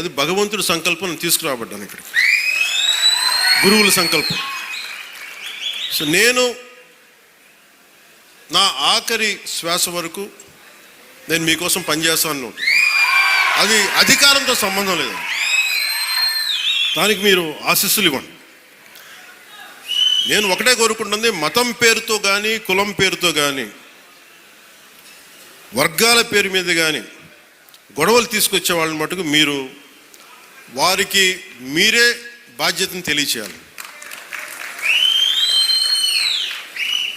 అది భగవంతుడి సంకల్పం నేను తీసుకురాబడ్డాను ఇక్కడికి. గురువుల సంకల్పం. సో నేను నా ఆఖరి శ్వాస వరకు నేను మీకోసం పనిచేస్తాను. అది అధికారంతో సంబంధం లేదు. దానికి మీరు ఆశీస్సులు ఇవ్వండి. నేను ఒకటే కోరుకుంటుంది మతం పేరుతో కానీ కులం పేరుతో కానీ వర్గాల పేరు మీద కానీ గొడవలు తీసుకొచ్చే వాళ్ళని మటుకు మీరు వారికి మీరే బాధ్యతను తెలియచేయాలి.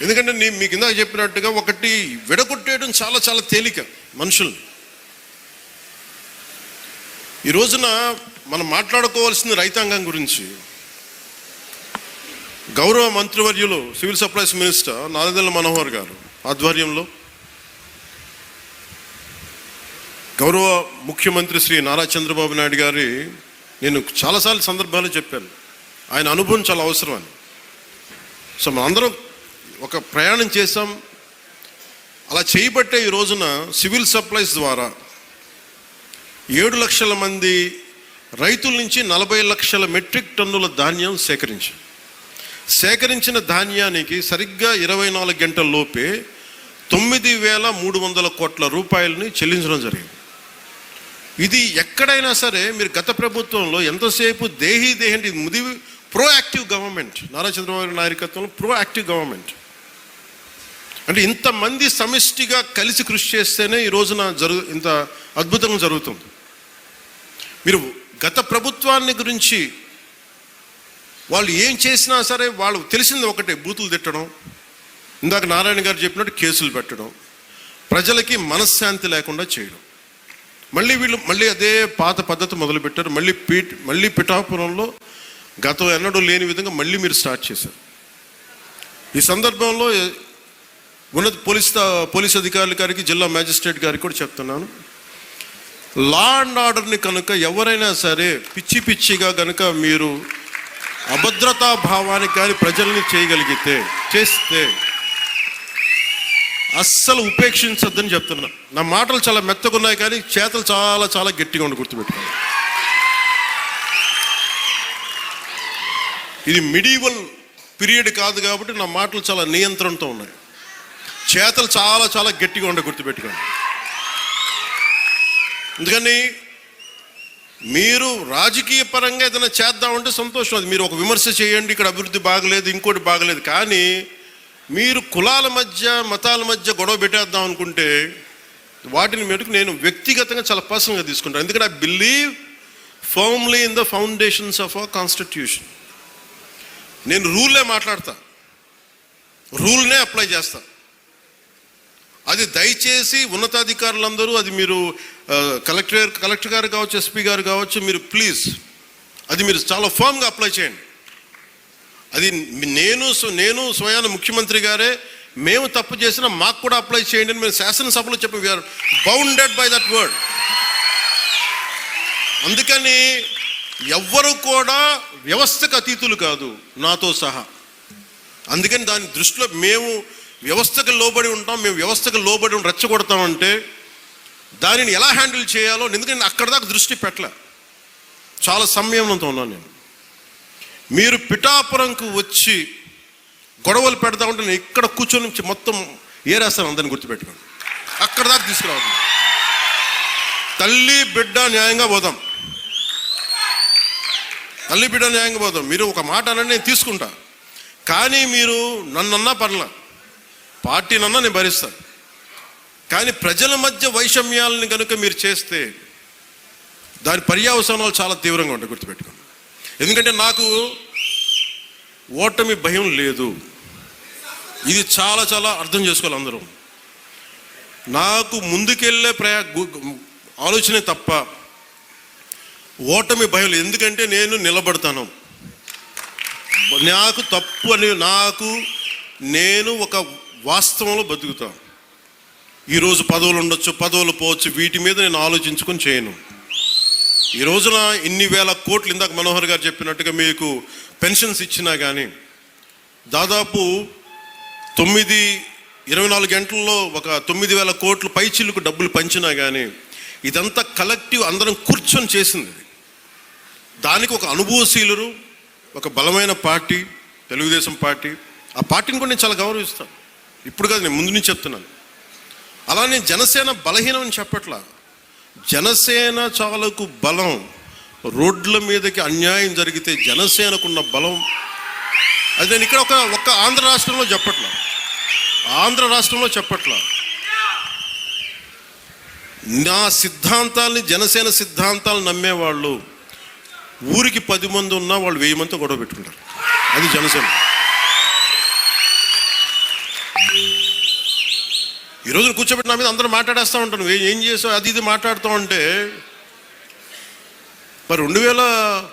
ఎందుకంటే నేను మీకు ఇందాక చెప్పినట్టుగా ఒకటి విడగొట్టేయడం చాలా చాలా తేలిక మనుషుల్ని. ఈ రోజున మనం మాట్లాడుకోవాల్సింది రైతాంగం గురించి. గౌరవ మంత్రివర్యులు civil supplies minister Nadendla Manohar garu ఆధ్వర్యంలో గౌరవ ముఖ్యమంత్రి శ్రీ నారా చంద్రబాబు నాయుడు గారి నేను చాలాసార్లు సందర్భాలు చెప్పాను. ఆయన అనుభవం చాలా అవసరం అని. సో మనందరం ఒక ప్రయాణం చేసాం అలా చేయబట్టే ఈ రోజున సివిల్ సప్లైస్ ద్వారా ఏడు లక్షల మంది రైతుల నుంచి నలభై లక్షల మెట్రిక్ టన్నుల ధాన్యం సేకరించాం. సేకరించిన ధాన్యానికి సరిగ్గా ఇరవై నాలుగు గంటల లోపే తొమ్మిది వేల మూడు వందల కోట్ల రూపాయలని చెల్లించడం జరిగింది. ఇది ఎక్కడైనా సరే మీరు గత ప్రభుత్వంలో ఎంతసేపు దేహీ దేహండి ముది ప్రోయాక్టివ్ గవర్నమెంట్ నారా చంద్రబాబు నాయకత్వంలో ప్రోయాక్టివ్ గవర్నమెంట్ అంటే ఇంతమంది సమిష్టిగా కలిసి కృషి చేస్తేనే ఈ రోజున జరుగు ఇంత అద్భుతంగా జరుగుతుంది. మీరు గత ప్రభుత్వాన్ని గురించి వాళ్ళు ఏం చేసినా సరే వాళ్ళు తెలిసింది ఒకటే బూతులు తిట్టడం ఇందాక నారాయణ గారు చెప్పినట్టు కేసులు పెట్టడం ప్రజలకి మనశ్శాంతి లేకుండా చేయడం. మళ్ళీ వీళ్ళు మళ్ళీ అదే పాత పద్ధతి మొదలుపెట్టారు. మళ్ళీ పీట్ మళ్ళీ పిఠాపురంలో గతం ఎన్నడూ లేని విధంగా మళ్ళీ మీరు స్టార్ట్ చేశారు. ఈ సందర్భంలో ఉన్నత పోలీస్ పోలీస్ అధికారుల గారికి జిల్లా మ్యాజిస్ట్రేట్ గారికి కూడా చెప్తున్నాను. లా అండ్ ఆర్డర్ని కనుక ఎవరైనా సరే పిచ్చి పిచ్చిగా కనుక మీరు అభద్రతా భావానికి కానీ ప్రజల్ని చేయగలిగితే చేస్తే అస్సలు ఉపేక్షించొద్దని చెప్తున్నా. నా మాటలు చాలా మెత్తగున్నాయి కానీ చేతలు చాలా చాలా గట్టిగా ఉండి గుర్తుపెట్టుకోండి. ఇది మిడివల్ పీరియడ్ కాదు కాబట్టి నా మాటలు చాలా నియంత్రణతో ఉన్నాయి. చేతలు చాలా చాలా గట్టిగా ఉండే గుర్తుపెట్టుకోండి. ఎందుకని? మీరు రాజకీయ పరంగా ఏదైనా చేద్దామంటే సంతోషం. అది మీరు ఒక విమర్శ చేయండి ఇక్కడ అభివృద్ధి బాగలేదు ఇంకోటి బాగలేదు. కానీ మీరు కులాల మధ్య మతాల మధ్య గొడవ పెట్టేద్దాం అనుకుంటే వాటిని మేరకు నేను వ్యక్తిగతంగా చాలా పర్సనల్గా తీసుకుంటాను. ఎందుకంటే I believe firmly in the foundations of our constitution నేను రూల్లే మాట్లాడతా. రూల్నే అప్లై చేస్తా. అది దయచేసి ఉన్నతాధికారులందరూ అది మీరు కలెక్టర్ కలెక్టర్ గారు కావచ్చు ఎస్పీ గారు కావచ్చు మీరు ప్లీజ్ అది మీరు చాలా ఫామ్గా అప్లై చేయండి. అది నేను నేను స్వయాన ముఖ్యమంత్రి గారే మేము తప్పు చేసినా మాకు కూడా అప్లై చేయండి అని మేము శాసనసభలో చెప్పి. We're bounded by that word అందుకని ఎవ్వరు కూడా వ్యవస్థకు అతీతులు కాదు నాతో సహా. అందుకని దాని దృష్టిలో మేము వ్యవస్థకు లోబడి ఉంటాం మేము వ్యవస్థకు లోబడి ఉండి రెచ్చగొడతామంటే దానిని ఎలా హ్యాండిల్ చేయాలో ఎందుకంటే అక్కడ దాకా దృష్టి పెట్టలే. చాలా సంయమనంతో ఉన్నాను నేను. మీరు పిఠాపురంకు వచ్చి గొడవలు పెడతా ఉంటే నేను ఇక్కడ కూర్చొని మొత్తం ఏరేస్తాను అందరిని గుర్తుపెట్టుకోండి. అక్కడ దాకా తీసుకురావద్దు. తల్లి బిడ్డ న్యాయంగా పోదాం. తల్లి బిడ్డ న్యాయంగా పోదాం. మీరు ఒక మాట అనండి నేను తీసుకుంటా. కానీ మీరు నన్నన్నా పర్లా. పార్టీనన్నా నేను భరిస్తాను కానీ ప్రజల మధ్య వైషమ్యాలను కనుక మీరు చేస్తే దాని పర్యావసానాలు చాలా తీవ్రంగా ఉంటాయి గుర్తుపెట్టుకోండి. ఎందుకంటే నాకు ఓటమి భయం లేదు. ఇది చాలా చాలా అర్థం చేసుకోవాలి అందరూ. నాకు ముందుకెళ్ళే ప్రయా ఆలోచనే తప్ప ఓటమి భయం లేదు. ఎందుకంటే నేను నిలబడతాను. నాకు తప్పు అని నాకు నేను ఒక వాస్తవంలో బతుకుతాను. ఈరోజు పదవులు ఉండొచ్చు పదవులు పోవచ్చు వీటి మీద నేను ఆలోచించుకొని చేయను. ఈ రోజున ఇన్ని వేల కోట్లు ఇందాక మనోహర్ గారు చెప్పినట్టుగా మీకు పెన్షన్స్ ఇచ్చినా కానీ దాదాపు తొమ్మిది ఇరవై నాలుగు గంటల్లో ఒక తొమ్మిది వేల కోట్లు పైచిల్లుకు డబ్బులు పంచినా కానీ ఇదంతా కలెక్టివ్ అందరం కూర్చొని చేసింది దానికి ఒక అనుభవశీలురు ఒక బలమైన పార్టీ తెలుగుదేశం పార్టీ ఆ పార్టీని కూడా నేను చాలా గౌరవిస్తాను. ఇప్పుడు కాదు నేను ముందు నుంచి చెప్తున్నాను. అలానే జనసేన బలహీనం అని చెప్పట్లా. జనసేన చాలకు బలం. రోడ్ల మీదకి అన్యాయం జరిగితే జనసేనకున్న బలం. అది నేను ఇక్కడ ఒక ఒక్క ఆంధ్ర రాష్ట్రంలో చెప్పట్లా. ఆంధ్ర రాష్ట్రంలో చెప్పట్లా. నా సిద్ధాంతాల్ని జనసేన సిద్ధాంతాలు నమ్మేవాళ్ళు ఊరికి పది మంది ఉన్నా వాళ్ళు వెయ్యి మందితో గొడవ పెట్టుకుంటారు. అది జనసేన. ఈ రోజున కూర్చోబెట్టి నా మీద అందరూ మాట్లాడేస్తూ ఉంటాను ఏం చేసావు అది ఇది మాట్లాడుతూ ఉంటే మరి రెండు వేల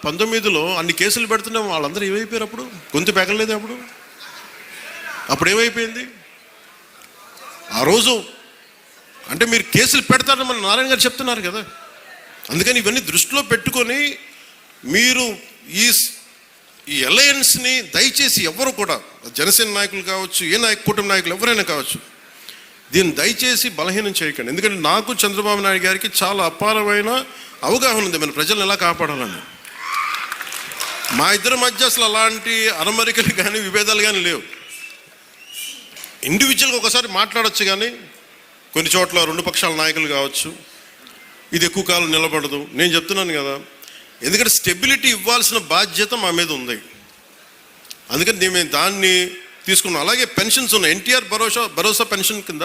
పంతొమ్మిదిలో అన్ని కేసులు పెడుతున్నాం వాళ్ళందరూ ఏమైపోయారు అప్పుడు? గొంతు పెగలేదు అప్పుడు? అప్పుడు ఏమైపోయింది? ఆ రోజు అంటే మీరు కేసులు పెడతారని మన నారాయణ గారు చెప్తున్నారు కదా. అందుకని ఇవన్నీ దృష్టిలో పెట్టుకొని మీరు ఈ ఈ అలయన్స్ని దయచేసి ఎవరు కూడా జనసేన నాయకులు కావచ్చు ఏ నాయకు కుటుంబ నాయకులు ఎవరైనా కావచ్చు దీన్ని దయచేసి బలహీనం చేయకండి. ఎందుకంటే నాకు చంద్రబాబు నాయుడు గారికి చాలా అపారమైన అవగాహన ఉంది. మన ప్రజలను ఎలా కాపాడాలని? మా ఇద్దరి మధ్య అసలు అలాంటి అరమరికలు కానీ విభేదాలు కానీ లేవు. ఇండివిజువల్గా ఒకసారి మాట్లాడచ్చు కానీ కొన్ని చోట్ల రెండు పక్షాల నాయకులు కావచ్చు. ఇది ఎక్కువ కాలం నిలబడదు. నేను చెప్తున్నాను కదా ఎందుకంటే స్టెబిలిటీ ఇవ్వాల్సిన బాధ్యత మా మీద ఉంది. అందుకని మేము దాన్ని తీసుకున్నాం. అలాగే పెన్షన్స్ ఉన్నాయి. ఎన్టీఆర్ భరోసా భరోసా పెన్షన్ కింద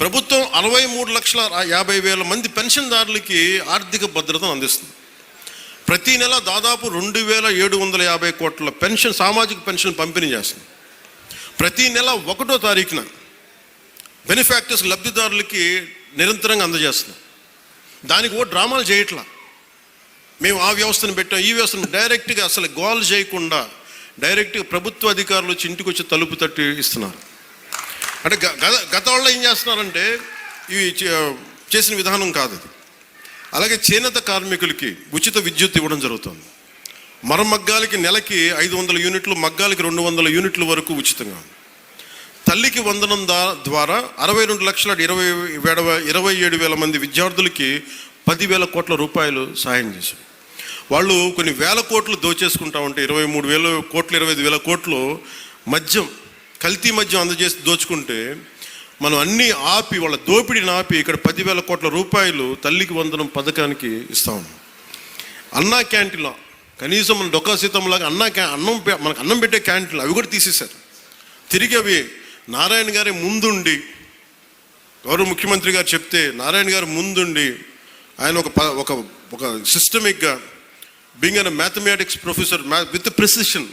ప్రభుత్వం అరవై మూడు లక్షల యాభై వేల మంది పెన్షన్దారులకి ఆర్థిక భద్రతను అందిస్తుంది. ప్రతి నెల దాదాపు రెండు వేల ఏడు వందల యాభై కోట్ల పెన్షన్ సామాజిక పెన్షన్ పంపిణీ చేస్తుంది. ప్రతి నెల ఒకటో తారీఖున బెనిఫాక్టర్స్ లబ్ధిదారులకి నిరంతరంగా అందజేస్తున్నాం దానికి ఓ డ్రామాలు చేయట్లా. మేము ఆ వ్యవస్థను పెట్టాం ఈ వ్యవస్థను డైరెక్ట్గా అసలు గోల్ చేయకుండా డైరెక్ట్గా ప్రభుత్వ అధికారులు వచ్చి ఇంటికి వచ్చి తలుపు తట్టి ఇస్తున్నారు. అంటే గ- గత గత వాళ్ళు ఏం చేస్తున్నారంటే ఇవి చే- చేసిన విధానం కాదు అది. అలాగే చేనేత కార్మికులకి ఉచిత విద్యుత్ ఇవ్వడం జరుగుతుంది. మరమగ్గాలకి నెలకి ఐదు వందల యూనిట్లు మగ్గాలకి రెండు వందల యూనిట్ల వరకు ఉచితంగా తల్లికి వందనం దా- ద్వారా అరవై రెండు లక్షల ఇరవై ఇరవై ఏడు వేల మంది విద్యార్థులకి పదివేల కోట్ల రూపాయలు సాయం చేశారు. వాళ్ళు కొన్ని వేల కోట్లు దోచేసుకుంటా ఉంటే ఇరవై మూడు వేల కోట్లు ఇరవై ఐదు వేల కోట్లు మద్యం కల్తీ మద్యం అందజేసి దోచుకుంటే మనం అన్నీ ఆపి వాళ్ళ దోపిడీని ఆపి ఇక్కడ పదివేల కోట్ల రూపాయలు తల్లికి వందనం పథకానికి ఇస్తా ఉన్నాం. అన్నా క్యాంటీన్లో కనీసం మన డొక్కాసీతంలాగా అన్నా క్యా అన్నం మనకు అన్నం పెట్టే క్యాంటీన్లు అవి కూడా తీసేశారు. తిరిగి అవి నారాయణ గారి ముందుండి గౌరవ ముఖ్యమంత్రి గారు చెప్తే నారాయణ గారు ముందుండి ఆయన ఒక ప- ఒక ఒక సిస్టమిక్గా being a mathematics professor with precision.